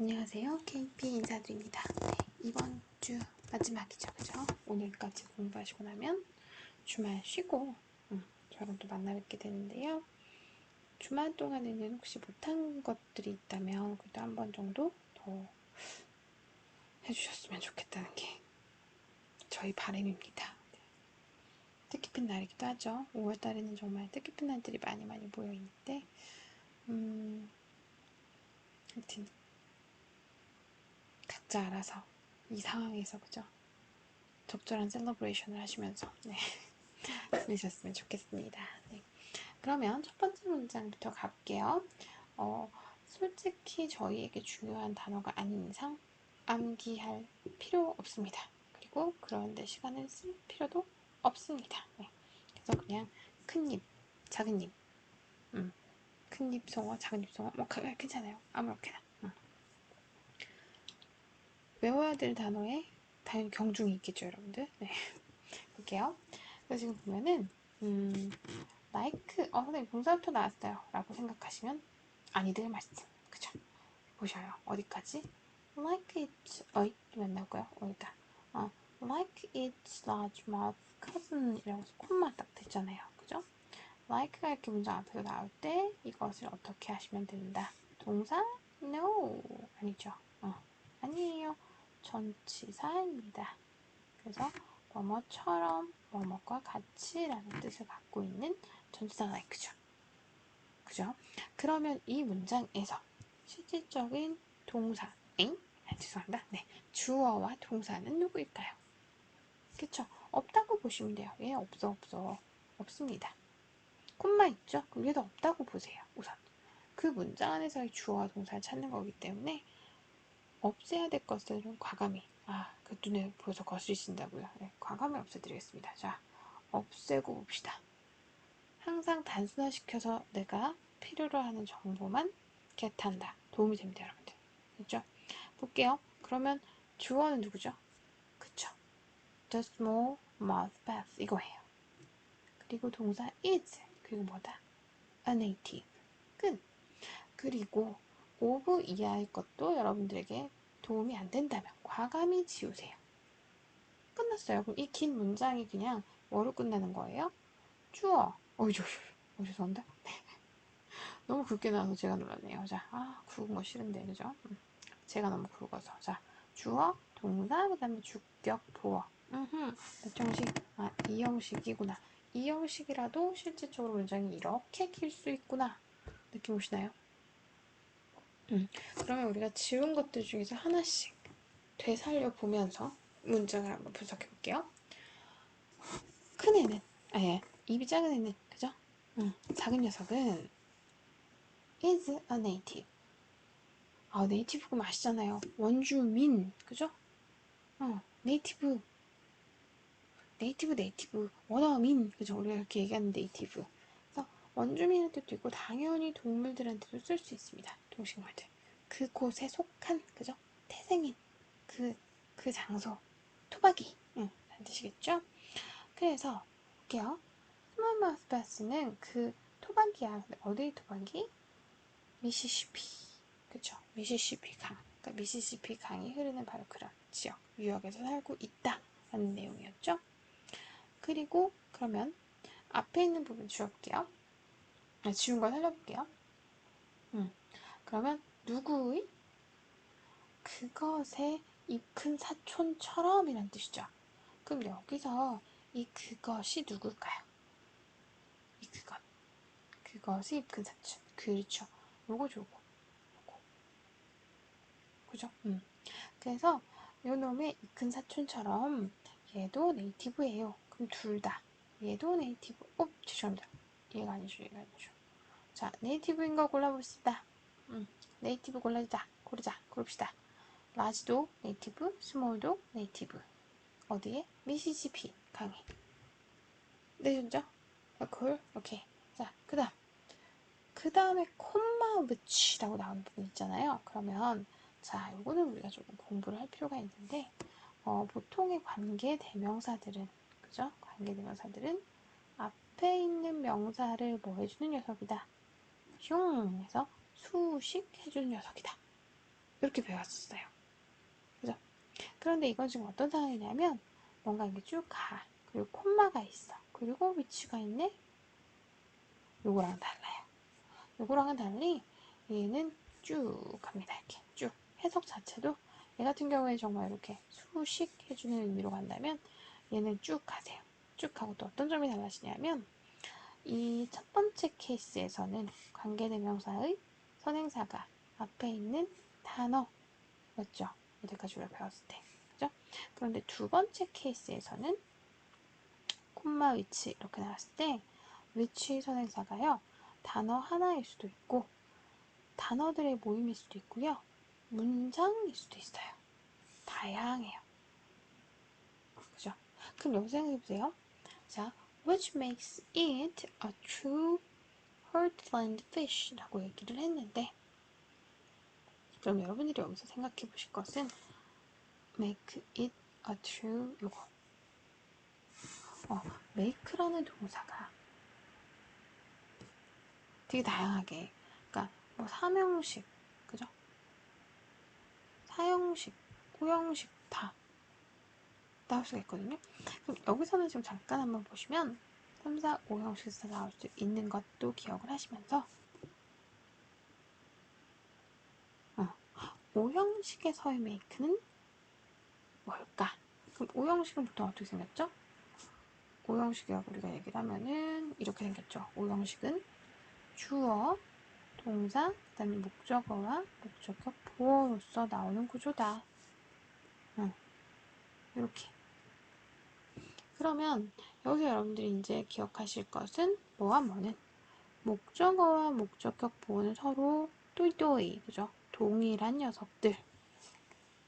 안녕하세요. KP 인사드립니다. 네, 이번 주 마지막이죠. 그죠? 오늘까지 공부하시고 나면 주말 쉬고 음, 저랑 또 만나 뵙게 되는데요. 주말 동안에는 혹시 못한 것들이 있다면 그래도 한 번 정도 더 해주셨으면 좋겠다는 게 저희 바람입니다. 네. 뜻깊은 날이기도 하죠. 5월달에는 정말 뜻깊은 날들이 많이 많이 모여 있는데 음, 하여튼 각자 알아서 이 상황에서 그죠? 적절한 셀러브레이션을 하시면서 네. 지내셨으면 좋겠습니다. 네. 그러면 첫 번째 문장부터 가볼게요. 어, 솔직히 저희에게 중요한 단어가 아닌 이상 암기할 필요 없습니다. 그리고 그런데 시간을 쓸 필요도 없습니다. 네. 그래서 그냥 큰 입, 작은 입, 음, 큰 입 송어, 작은 입 송어, 뭐 괜찮아요. 아무렇게나. 음. 외워야 될 단어에 당연히 경중이 있겠죠, 여러분들. 네. 볼게요. 그래서 지금 보면은, 음, like, 어, 선생님, 동사부터 나왔어요. 라고 생각하시면, 아니들 말씀. 그죠? 보셔요. 어디까지? like it, 어, 이 만 나고요. 어디다. 어, like its large mouth cousin 이라고 해서 콤마 딱 됐잖아요. 그죠? like가 이렇게 문장 앞에서 나올 때 이것을 어떻게 하시면 된다. 동사? no. 아니죠. 어, 아니에요. 전치사입니다. 그래서 뭐뭐처럼 뭐뭐과 같이라는 뜻을 갖고 있는 전치사 like죠. 그죠? 그러면 이 문장에서 실질적인 동사, 엥? 아, 죄송합니다. 네, 주어와 동사는 누구일까요? 그쵸? 없다고 보시면 돼요. 예, 없어, 없어. 없습니다. 콤마 있죠? 그럼 얘도 없다고 보세요. 우선. 그 문장 안에서의 주어와 동사를 찾는 거기 때문에 없애야 될 것들은 과감히 아, 그 눈에 보여서 거슬리신다고요. 네, 과감히 없애드리겠습니다. 자, 없애고 봅시다. 항상 단순화시켜서 내가 필요로 하는 정보만 겟한다. 도움이 됩니다, 여러분들. 그죠? 볼게요. 그러면 주어는 누구죠? 그쵸. The small mouth bath 이거예요. 그리고 동사 is 그리고 뭐다? a native 끝. 그리고 오브 이하의 것도 여러분들에게 도움이 안 된다면 과감히 지우세요. 끝났어요. 그럼 이 긴 문장이 그냥 뭐로 끝나는 거예요? 주어. 어이, 저, 어, 죄송합니다. 네. 너무 굵게 나와서 제가 놀랐네요. 자, 아, 굵은 거 싫은데, 그죠? 음, 제가 너무 굵어서. 자, 주어, 동사, 그 다음에 주격, 보어. 음흠, 몇 형식? 아, 이 형식이구나. 이 형식이라도 실질적으로 문장이 이렇게 길 수 있구나. 느낌 오시나요? 음, 그러면 우리가 지운 것들 중에서 하나씩 되살려 보면서 문장을 한번 분석해 볼게요. 큰 애는, 아, 예, 입이 작은 애는, 그죠? 음, 작은 녀석은 is a native. 아, 네이티브가 맛있잖아요. 원주민, 그죠? 어, 네이티브. 네이티브, 네이티브. 원어민, 그죠? 우리가 이렇게 얘기하는 네이티브. 그래서 원주민의 뜻도 있고, 당연히 동물들한테도 쓸 수 있습니다. 동식물들. 그곳에 속한, 그죠? 태생인, 그, 그 장소. 토박이. 응, 뜻이겠죠? 그래서, 볼게요. 스몰마우스 바스는 그 토박이야. 어디 토박이? 미시시피. 그쵸? 미시시피 강. 그러니까 미시시피 강이 흐르는 바로 그런 지역, 유역에서 살고 있다. 라는 내용이었죠. 그리고 그러면 앞에 있는 부분 지울게요. 아, 지운 걸 살려볼게요. 음, 그러면 누구의? 그것의 입큰 사촌처럼 이란 뜻이죠. 그럼 여기서 이 그것이 누굴까요? 이 그것. 그것이 입큰 사촌. 그렇죠. 요거죠, 요거. 요거. 그죠? 음. 그래서 요 놈의 입큰 사촌처럼 얘도 네이티브예요. 그럼 둘 다. 얘도 네이티브. 어, 죄송합니다. 얘가 아니죠, 얘가 아니죠. 자, 네이티브인 거 골라봅시다. 음, 네이티브 골라주자. 고르자. 고릅시다. 라지도 네이티브, 스몰도 네이티브. 어디에? 미시시피 강에. 되셨죠? 콜? 오케이. 자, 그 다음. 그 다음에 콤마 무치라고 나오는 부분 있잖아요. 그러면 자, 요거는 우리가 조금 공부를 할 필요가 있는데 어, 보통의 관계 대명사들은 그죠? 관계 대명사들은 앞에 있는 명사를 뭐 해주는 녀석이다. 흉 해서 수식 해주는 녀석이다. 이렇게 배웠었어요. 그죠? 그런데 이건 지금 어떤 상황이냐면 뭔가 이렇게 쭉 가. 그리고 콤마가 있어. 그리고 위치가 있네. 요거랑은 달라요. 요거랑은 달리 얘는 쭉 갑니다. 이렇게 쭉. 해석 자체도 얘 같은 경우에 정말 이렇게 수식 해주는 의미로 간다면 얘는 쭉 가세요. 쭉 가고 또 어떤 점이 달라지냐면 이 첫 번째 케이스에서는 관계대명사의 선행사가 앞에 있는 단어였죠. 이때까지 우리가 배웠을 때. 그죠? 그런데 두 번째 케이스에서는 콤마 위치 이렇게 나왔을 때 위치 선행사가요. 단어 하나일 수도 있고 단어들의 모임일 수도 있고요. 문장일 수도 있어요. 다양해요. 그죠? 그럼 여기서 생각해보세요. 자, which makes it a true heartland fish 라고 얘기를 했는데 그럼 여러분들이 여기서 생각해 보실 것은 make it a true 요거 어, make라는 동사가 되게 다양하게 그러니까 뭐 사명식 그죠? 사형식, 고형식 다 나올 수가 있거든요. 그럼 여기서는 지금 잠깐 한번 보시면 3, 4, 5형식에서 나올 수 있는 것도 기억을 하시면서 어, 5형식에서의 메이크는 뭘까? 그럼 5형식은 보통 어떻게 생겼죠? 5형식이라고 우리가 얘기를 하면은 이렇게 생겼죠. 5형식은 주어, 동사, 그 다음에 목적어와 목적어 보어로서 나오는 구조다. 응. 이렇게. 그러면 여기서 여러분들이 이제 기억하실 것은 뭐와 뭐는 목적어와 목적격 보어는 서로 또이또이 그죠? 동일한 녀석들.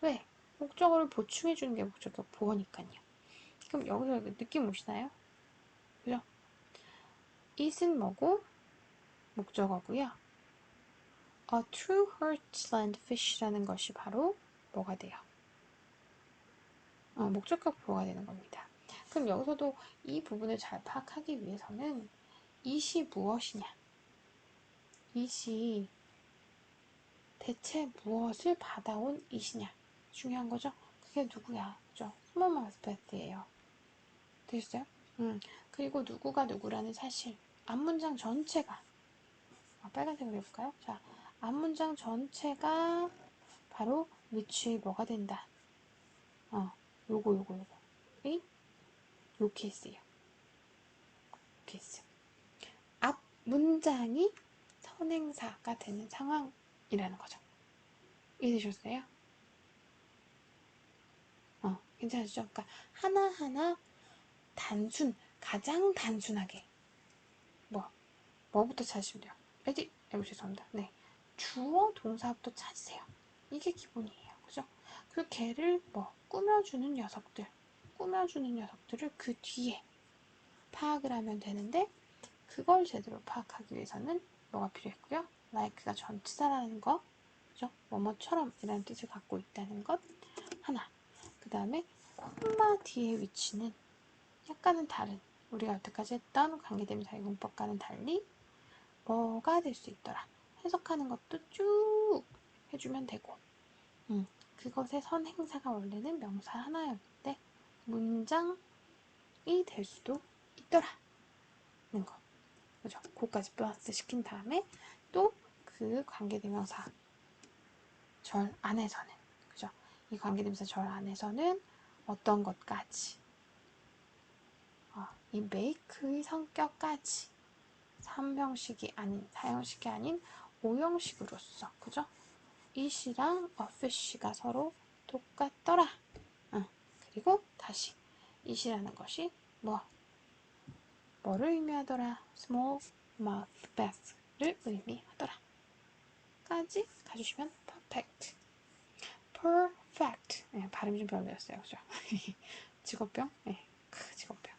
왜? 목적어를 보충해 주는 게 목적격 보어니까요. 그럼 여기서 느낌 오시나요? 그죠? it은 뭐고 목적어고요. A true heartland fish라는 것이 바로 뭐가 돼요? 어, 목적격 보호가 되는 겁니다. 그럼 여기서도 이 부분을 잘 파악하기 위해서는 이시 무엇이냐? 이시 대체 무엇을 받아온 이시냐? 중요한 거죠? 그게 누구야? 그죠? 스몰 마스페트예요. 되셨어요? 음, 그리고 누구가 누구라는 사실. 앞문장 전체가 아, 빨간색으로 해볼까요? 자, 앞문장 전체가 바로 which 뭐가 된다. 어, 요거 요거 요거. 이? 요 케이스예요. 케이스. 앞 문장이 선행사가 되는 상황이라는 거죠. 이해되셨어요? 어, 괜찮으시죠? 그러니까 하나하나 단순, 가장 단순하게 뭐, 뭐부터 찾으시면 돼요? 에디, 아이고 죄송합니다. 네. 주어 동사부터 찾으세요. 이게 기본이에요. 그죠? 그 개를 뭐 꾸며주는 녀석들, 꾸며주는 녀석들을 그 뒤에 파악을 하면 되는데 그걸 제대로 파악하기 위해서는 뭐가 필요했고요? like가 전치사라는 거, 그죠? 뭐뭐처럼 이라는 뜻을 갖고 있다는 것 하나. 그 다음에 콤마 뒤의 위치는 약간은 다른 우리가 여태까지 했던 관계대명사의 문법과는 달리 뭐가 될 수 있더라. 해석하는 것도 쭉 해주면 되고 음, 그것의 선행사가 원래는 명사 하나였는데 문장이 될 수도 있더라 는 거 그죠? 그까지 플러스 시킨 다음에 또 그 관계대명사 절 안에서는 그죠? 이 관계대명사 절 안에서는 어떤 것까지 어, 이 make의 성격까지 3형식이 아닌 4형식이 아닌 5형식으로서 그죠? 이시랑 어피쉬가 서로 똑같더라. 응. 그리고 다시 이시라는 것이 뭐 뭐를 의미하더라? small mouth bath를 의미하더라. 까지 가주시면 perfect. perfect. 네, 발음이 좀 별로였어요. 그죠? 직업병? 네, 직업병.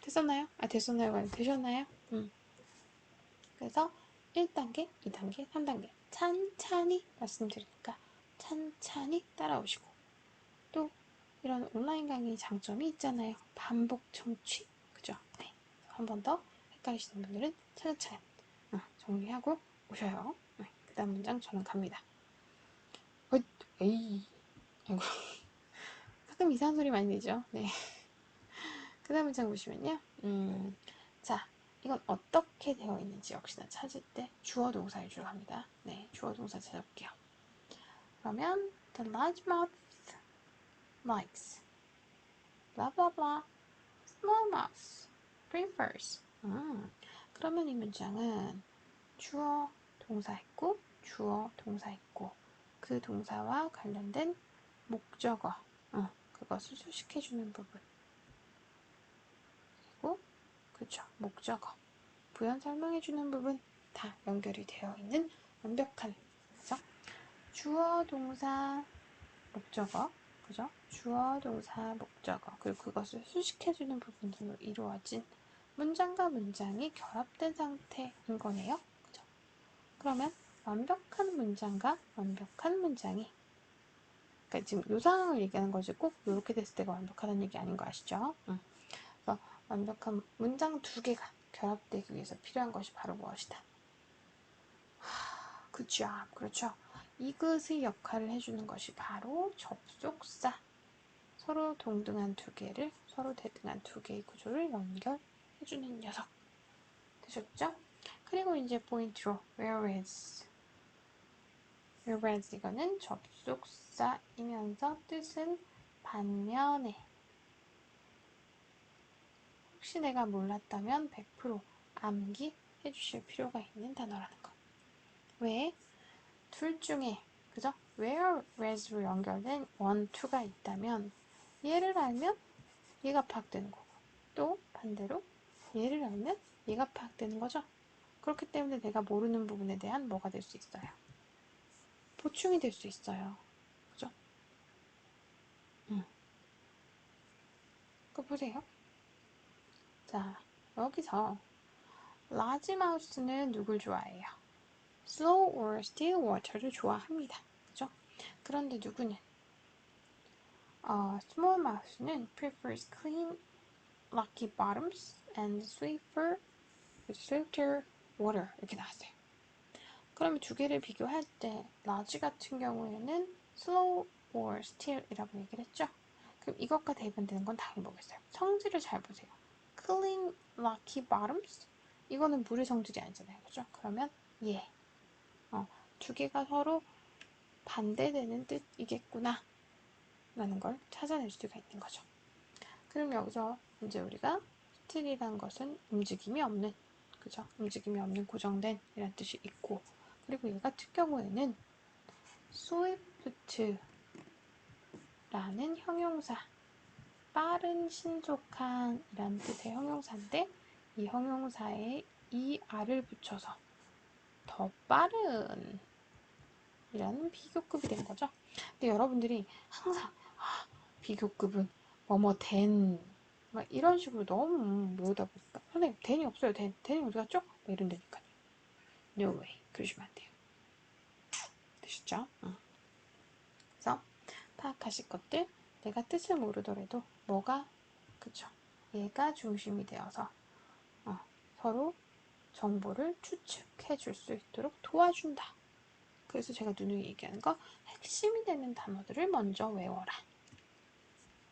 됐었나요? 아, 됐었나요? 되셨나요? 음. 그래서 1단계, 2단계, 3단계 찬찬히 말씀드리니까 찬찬히 따라오시고 또 이런 온라인 강의 장점이 있잖아요. 반복 청취 그죠? 네. 한 번 더 헷갈리시는 분들은 차근차근 어, 정리하고 오셔요. 네. 그 다음 문장 저는 갑니다. 어디 에이. 아이고. 가끔 이상한 소리 많이 내죠. 네. 그 다음 문장 보시면요. 음, 자, 이건 어떻게 되어 있는지 역시나 찾을 때 주어 동사 위주로 합니다. 네, 주어 동사 찾아볼게요. 그러면 the largemouth likes blah blah blah. Smallmouth prefers 음, 그러면 이 문장은 주어 동사 있고 주어 동사 있고 그 동사와 관련된 목적어. 어, 그것을 수식해 주는 부분. 그리고 그쵸 목적어. 부연 설명해 주는 부분 다 연결이 되어 있는 완벽한 그죠? 주어 동사 목적어 그죠? 주어 동사 목적어 그리고 그것을 수식해주는 부분으로 이루어진 문장과 문장이 결합된 상태인 거네요. 그죠? 그러면 완벽한 문장과 완벽한 문장이 그러니까 지금 이 상황을 얘기하는 거지 꼭 이렇게 됐을 때가 완벽하다는 얘기 아닌 거 아시죠? 응. 그래서 완벽한 문장 두 개가 결합되기 위해서 필요한 것이 바로 무엇이다? 그죠? 그렇죠. 이것의 역할을 해주는 것이 바로 접속사. 서로 동등한 두 개를, 서로 대등한 두 개의 구조를 연결해주는 녀석. 되셨죠? 그리고 이제 포인트로 whereas. whereas 이거는 접속사이면서 뜻은 반면에. 혹시 내가 몰랐다면 100% 암기해 주실 필요가 있는 단어라는 거. 왜? 둘 중에 그죠? whereas로 연결된 one, two가 있다면 얘를 알면 얘가 파악되는 거고 또 반대로 얘를 알면 얘가 파악되는 거죠. 그렇기 때문에 내가 모르는 부분에 대한 뭐가 될 수 있어요. 보충이 될 수 있어요. 그죠? 음. 그 보세요. 자, 여기서 라지 마우스는 누굴 좋아해요? Slow or still water를 좋아합니다. 그죠? 그런데 누구는 어, small mouth는 prefers clean, lucky bottoms and swifter, swifter water 이렇게 나왔어요. 그러면 두 개를 비교할 때 large 같은 경우에는 slow or still이라고 얘기를 했죠. 그럼 이것과 대변되는 건 당연히 뭐겠어요? 성질을 잘 보세요. clean, lucky bottoms 이거는 물의 성질이 아니잖아요. 그죠? 그러면 예. 어, 두 개가 서로 반대되는 뜻이겠구나. 라는 걸 찾아낼 수가 있는 거죠. 그럼 여기서 이제 우리가 스틸이란 것은 움직임이 없는, 그죠? 움직임이 없는 고정된 이란 뜻이 있고, 그리고 얘 같은 경우에는 swift 라는 형용사, 빠른, 신속한 이란 뜻의 형용사인데, 이 형용사에 이 r을 붙여서 더 빠른 이라는 비교급이 된 거죠. 근데 여러분들이 항상 아, 비교급은 뭐뭐 된, 막 이런 식으로 너무 외우다 보니까 선생님 된이 없어요. 된, 된이 어디 갔죠? 막 이런다니까요. No way. 그러시면 안 돼요. 되셨죠? 응. 그래서 파악하실 것들 내가 뜻을 모르더라도 뭐가 그쵸? 얘가 중심이 되어서 어, 서로 정보를 추측해 줄 수 있도록 도와준다. 그래서 제가 누누이 얘기하는 거 핵심이 되는 단어들을 먼저 외워라.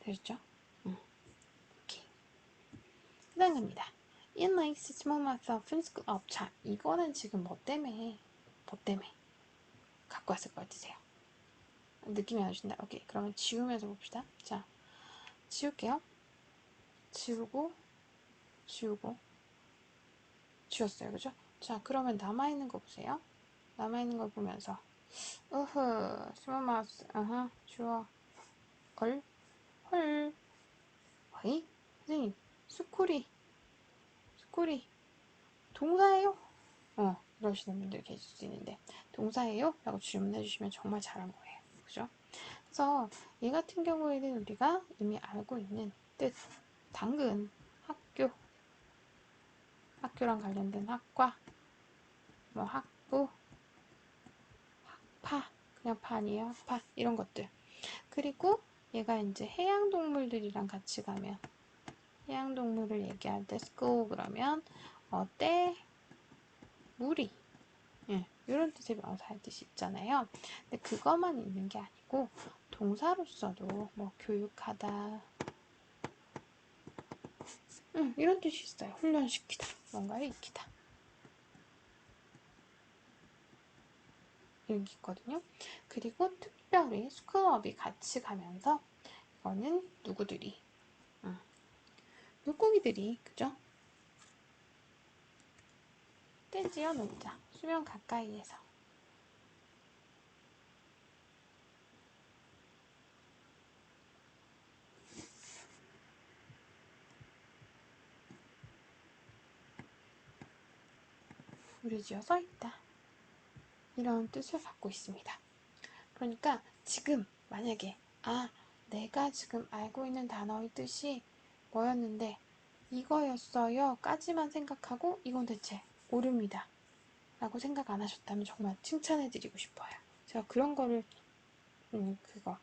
되셨죠? 응. 오케이. 그 다음 갑니다. It makes small myself school up. 자, 이거는 지금 뭐 때문에, 뭐 때문에 갖고 왔을 것 같으세요? 느낌이 안 오신다. 오케이. 그러면 지우면서 봅시다. 자, 지울게요. 지우고, 지우고, 지웠어요. 그죠? 자, 그러면 남아있는 거 보세요. 남아있는 걸 보면서, 으흐, 스몰마우스, 아하, 주어, 걸, 헐, 어이? 선생님, 스쿨이, 스쿨이, 동사예요? 어, 이러시는 분들 계실 수 있는데, 동사예요? 라고 질문해 주시면 정말 잘한 거예요. 그죠? 그래서 얘 같은 경우에는 우리가 이미 알고 있는 뜻, 당근, 학교, 학교랑 관련된 학과, 뭐 학부, 학 파, 그냥 파 아니에요? 학파 이런 것들. 그리고 얘가 이제 해양 동물들이랑 같이 가면 해양 동물을 얘기할 때 school 그러면 어때? 물이 예, 이런 뜻의 명사할 뜻이 있잖아요. 근데 그것만 있는 게 아니고 동사로서도 뭐 교육하다 음, 이런 뜻이 있어요. 훈련시키다. 뭔가를 익히다. 게 있거든요. 그리고 특별히 스쿨업이 같이 가면서 이거는 누구들이 음, 물고기들이 그죠? 떼지어 놀자. 수면 가까이에서 무리지어 서 있다. 이런 뜻을 갖고 있습니다. 그러니까 지금 만약에 아 내가 지금 알고 있는 단어의 뜻이 뭐였는데 이거였어요 까지만 생각하고 이건 대체 모릅니다. 라고 생각 안 하셨다면 정말 칭찬해 드리고 싶어요. 제가 그런 거를 음 그거.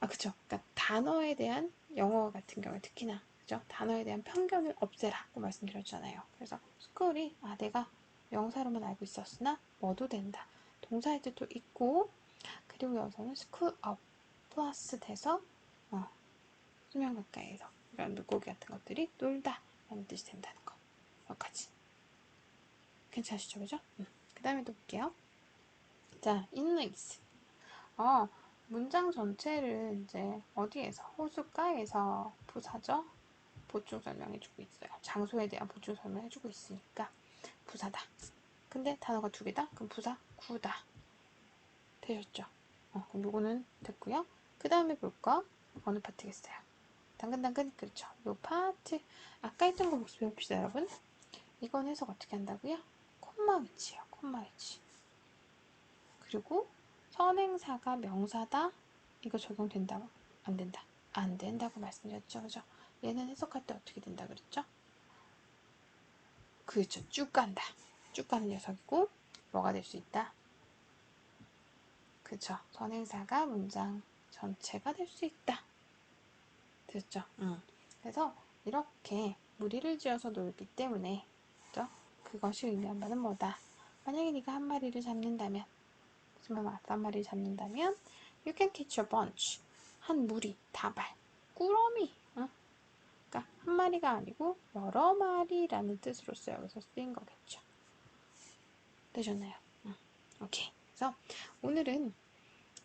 아 그쵸. 그러니까 단어에 대한 영어 같은 경우에 특히나 그죠 단어에 대한 편견을 없애라고 말씀드렸잖아요. 그래서 스쿨이 아 내가 명사로만 알고 있었으나 뭐도 된다. 동사의 뜻도 있고 그리고 여기서는 school up 플러스 돼서 어, 수면 가까이에서 이런 물고기 같은 것들이 놀다 라는 뜻이 된다는 거 여기까지 괜찮으시죠 그죠? 음. 그 다음에 또 볼게요 자 inlace 어, 문장 전체를 이제 어디에서 호숫가에서 부사죠 보충 설명해주고 있어요 장소에 대한 보충 설명해주고 있으니까 부사다. 근데 단어가 두 개다? 그럼 부사 구다. 되셨죠? 어, 그럼 요거는 됐고요. 그 다음에 볼까? 어느 파트겠어요? 당근당근 그렇죠. 요 파트 아까 했던 거 복습해 봅시다 여러분. 이건 해석 어떻게 한다고요? 콤마 위치요. 콤마 위치. 그리고 선행사가 명사다. 이거 적용된다. 안 된다. 안 된다고 말씀드렸죠. 그죠? 얘는 해석할 때 어떻게 된다 그랬죠? 그렇죠. 쭉 간다. 쭉 가는 녀석이고 뭐가 될 수 있다? 그쵸. 선행사가 문장 전체가 될 수 있다. 됐죠? 응. 그래서 이렇게 무리를 지어서 놀기 때문에 그죠? 그것이 의미한 바는 뭐다? 만약에 네가 한 마리를 잡는다면 무슨 한 마리를 잡는다면 you can catch a bunch 한 무리, 다발, 꾸러미 그러니까 한 마리가 아니고 여러 마리라는 뜻으로서 여기서 쓰인 거겠죠. 되셨나요? 응. 오케이. 그래서 오늘은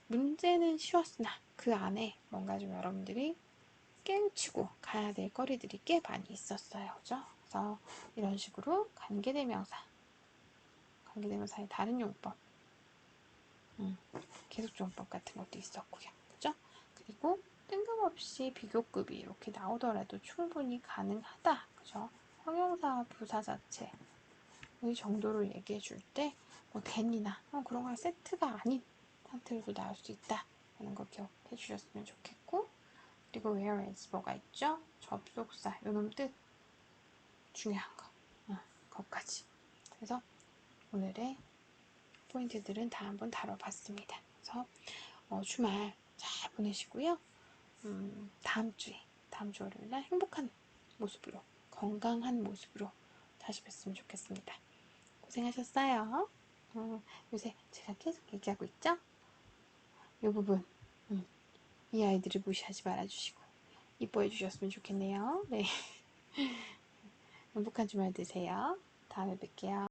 문제는 쉬웠으나 그 안에 뭔가 좀 여러분들이 깨우치고 가야 될 거리들이 꽤 많이 있었어요. 그죠? 그래서 이런 식으로 관계대명사, 관계대명사의 다른 용법, 음, 계속용법 같은 것도 있었고요. 그죠? 그리고 뜬금없이 비교급이 이렇게 나오더라도 충분히 가능하다. 그죠? 형용사 부사 자체의 정도를 얘기해 줄 때, 뭐, 괜히나, 어, 그런 거 세트가 아닌 상태로도 나올 수 있다. 라는 거 기억해 주셨으면 좋겠고, 그리고 whereas 뭐가 있죠? 접속사, 요놈 뜻. 중요한 거. 어, 거까지. 그래서 오늘의 포인트들은 다 한번 다뤄봤습니다. 그래서 어, 주말 잘 보내시고요. 음, 다음 주에, 다음 주 월요일 날 행복한 모습으로, 건강한 모습으로 다시 뵀으면 좋겠습니다. 고생하셨어요. 어, 요새 제가 계속 얘기하고 있죠? 이 부분, 음, 이 아이들을 무시하지 말아주시고, 이뻐해 주셨으면 좋겠네요. 네. 행복한 주말 되세요. 다음에 뵐게요.